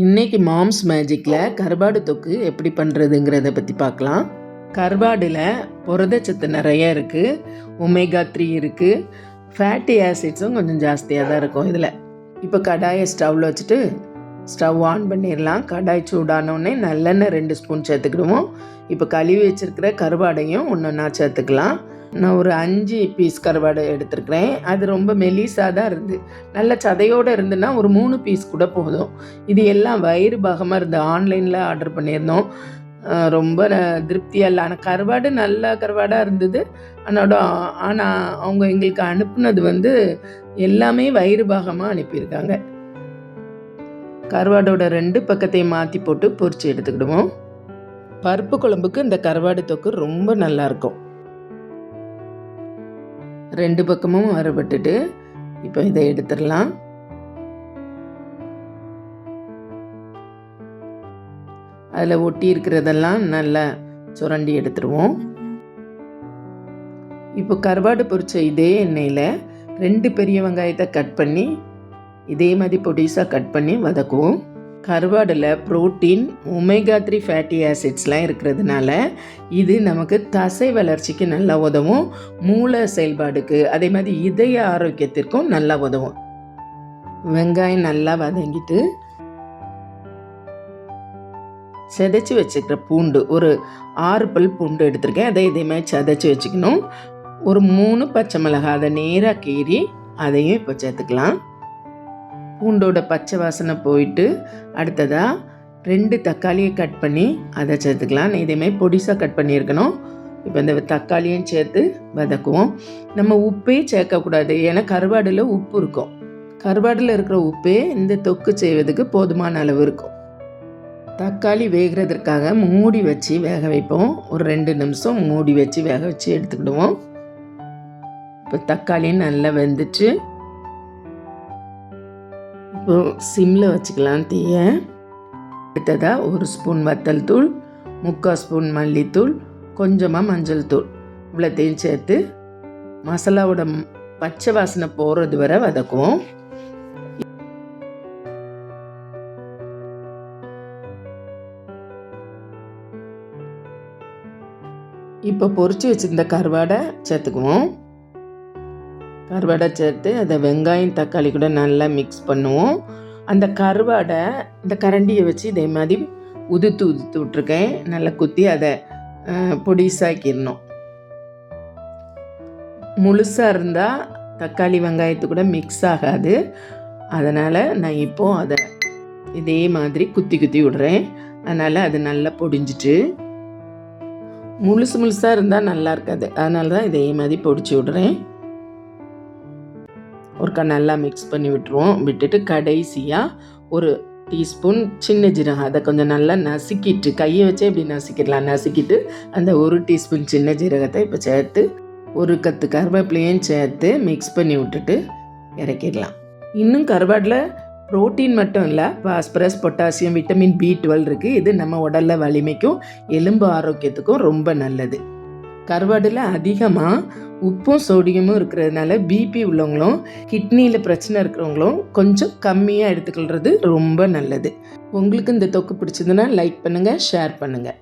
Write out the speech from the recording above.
இன்னைக்கு மாம்ஸ் மேஜிக்கில் கருவாடு தொக்கு எப்படி பண்ணுறதுங்கிறத பற்றி பார்க்கலாம். கருவாடில் புரதச்சத்து நிறைய இருக்குது ஒமேகா த்ரீ இருக்குது ஃபேட்டி ஆசிட்ஸும் கொஞ்சம் ஜாஸ்தியாக தான் இருக்கும் இதில். இப்போ கடாயை ஸ்டவ்வில் வச்சுட்டு ஸ்டவ் ஆன் பண்ணிடலாம். கடாய் சூடானோடனே நல்லெண்ணெய் ரெண்டு ஸ்பூன் சேர்த்துக்கிடுவோம். இப்போ கழுவி வச்சுருக்கிற கருவாடையும் ஒன்று ஒன்றா சேர்த்துக்கலாம். நான் ஒரு அஞ்சு பீஸ் கருவாடு எடுத்திருக்கிறேன். அது ரொம்ப மெலிசாக தான் இருந்து நல்ல சதையோடு இருந்துன்னா ஒரு மூணு பீஸ் கூட போதும். இது எல்லாம் வயிறு பாகமாக இருந்து ஆன்லைனில் ஆர்டர் பண்ணியிருந்தோம். ரொம்ப ந- இல்லை. ஆனால் கருவாடு நல்ல கருவாடாக இருந்தது. அதனோட ஆனால் அவங்க எங்களுக்கு அனுப்புனது வந்து எல்லாமே வயிறு பாகமாக அனுப்பியிருக்காங்க. கருவாடோட ரெண்டு பக்கத்தையும் மாற்றி போட்டு பொரிச்சு எடுத்துக்கிடுவோம். பருப்பு குழம்புக்கு இந்த கருவாடு தொக்கு ரொம்ப நல்லாயிருக்கும் ரெண்டு பக்கமும் வறுபட்டுட்டு இப்போ இதை எடுத்துடலாம். அதில் ஒட்டி இருக்கிறதெல்லாம் நல்லா சுரண்டி எடுத்துருவோம். இப்போ கருவாடு பொரிச்ச இதே எண்ணெயில் ரெண்டு பெரிய வெங்காயத்தை கட் பண்ணி இதே மாதிரி பொடிசாக கட் பண்ணி வதக்குவோம். கருவாடில் புரோட்டீன் ஒமேகா த்ரீ ஃபேட்டி ஆசிட்ஸ்லாம் இருக்கிறதுனால இது நமக்கு தசை வளர்ச்சிக்கு நல்லா உதவும். மூளை செயல்பாடுக்கு அதே மாதிரி இதய ஆரோக்கியத்திற்கும் நல்லா உதவும். வெங்காயம் நல்லா வதங்கிட்டு செதைச்சி வச்சுக்கிற பூண்டு ஒரு ஆறு பல் பூண்டு எடுத்திருக்கேன். அதை இதே மாதிரி செதைச்சி வச்சுக்கணும். ஒரு மூணு பச்சை மிளகாய் அதை நேராக கீறி அதையும் இப்போ சேர்த்துக்கலாம். பூண்டோட பச்சை வாசனை போயிட்டு அடுத்ததாக ரெண்டு தக்காளியை கட் பண்ணி அதை சேர்த்துக்கலாம். நான் இதேமாதிரி பொடிசாக கட் பண்ணியிருக்கணும். இப்போ இந்த தக்காளியும் சேர்த்து வதக்குவோம். நம்ம உப்பே சேர்க்கக்கூடாது. ஏன்னா கருவாடில் உப்பு இருக்கும். கருவாடில் இருக்கிற உப்பே இந்த தொக்கு செய்வதுக்கு போதுமான அளவு இருக்கும். தக்காளி வேகிறதுக்காக மூடி வச்சு வேக வைப்போம். ஒரு ரெண்டு நிமிஷம் மூடி வச்சு வேக வச்சு எடுத்துக்கிடுவோம். இப்போ தக்காளியும் நல்லா வெந்துச்சு. அப்புறம் சிம்மில் வச்சுக்கலாம் தீய. அடுத்ததாக ஒரு ஸ்பூன் வத்தல் தூள் முக்கால் ஸ்பூன் மல்லித்தூள் கொஞ்சமாக மஞ்சள் தூள். இவ்வளோத்தையும் சேர்த்து மசாலாவோட பச்சை வாசனை போகிறது வரை வதக்குவோம். இப்போ பொறிச்சு வச்சுருந்த கருவாடை சேர்த்துக்குவோம். கருவாடை சேர்த்து அதை வெங்காயம் தக்காளி கூட நல்லா மிக்ஸ் பண்ணுவோம். அந்த கருவாடை இந்த கரண்டியை வச்சு இதே மாதிரி உதுத்து உதுத்து விட்ருக்கேன் நல்லா குத்தி அதை பொடிசாக்கிடணும். முழுசாக இருந்தால் தக்காளி வெங்காயத்து கூட மிக்ஸ் ஆகாது. அதனால் நான் இப்போது அதை இதே மாதிரி குத்தி குத்தி விடுறேன். அதனால் அது நல்லா பொடிஞ்சிட்டு. முழுசு முழுசாக இருந்தால் நல்லா இருக்காது. அதனால தான் இதே மாதிரி பொடிச்சு விடுறேன். ஒருக்கா நல்லா மிக்ஸ் பண்ணி விட்டுருவோம். விட்டுட்டு கடைசியாக ஒரு டீஸ்பூன் சின்ன ஜீரகம். அதை கொஞ்சம் நல்லா நசுக்கிட்டு கையை வச்சே இப்படி நசுக்கிடலாம். நசுக்கிட்டு அந்த ஒரு டீஸ்பூன் சின்ன ஜீரகத்தை இப்போ சேர்த்து ஒரு கத்து கருவேப்பிலையும் சேர்த்து மிக்ஸ் பண்ணி விட்டுட்டு இறக்கிடலாம். இன்னும் கருவாடில் புரோட்டீன் மட்டும் இல்லை phosphorus potassium vitamin B twelve இருக்குது இது நம்ம உடலில் வலிமைக்கும் எலும்பு ஆரோக்கியத்துக்கும் ரொம்ப நல்லது. கருவாடில் அதிகமாக உப்பும் சோடியமும் இருக்கிறதுனால பிபி உள்ளவங்களும் கிட்னியில் பிரச்சனை இருக்கிறவங்களும் கொஞ்சம் கம்மியாக எடுத்துக்கொள்கிறது ரொம்ப நல்லது. உங்களுக்கு இந்த தொக்கு பிடிச்சதுன்னா லைக் பண்ணுங்கள் ஷேர் பண்ணுங்கள்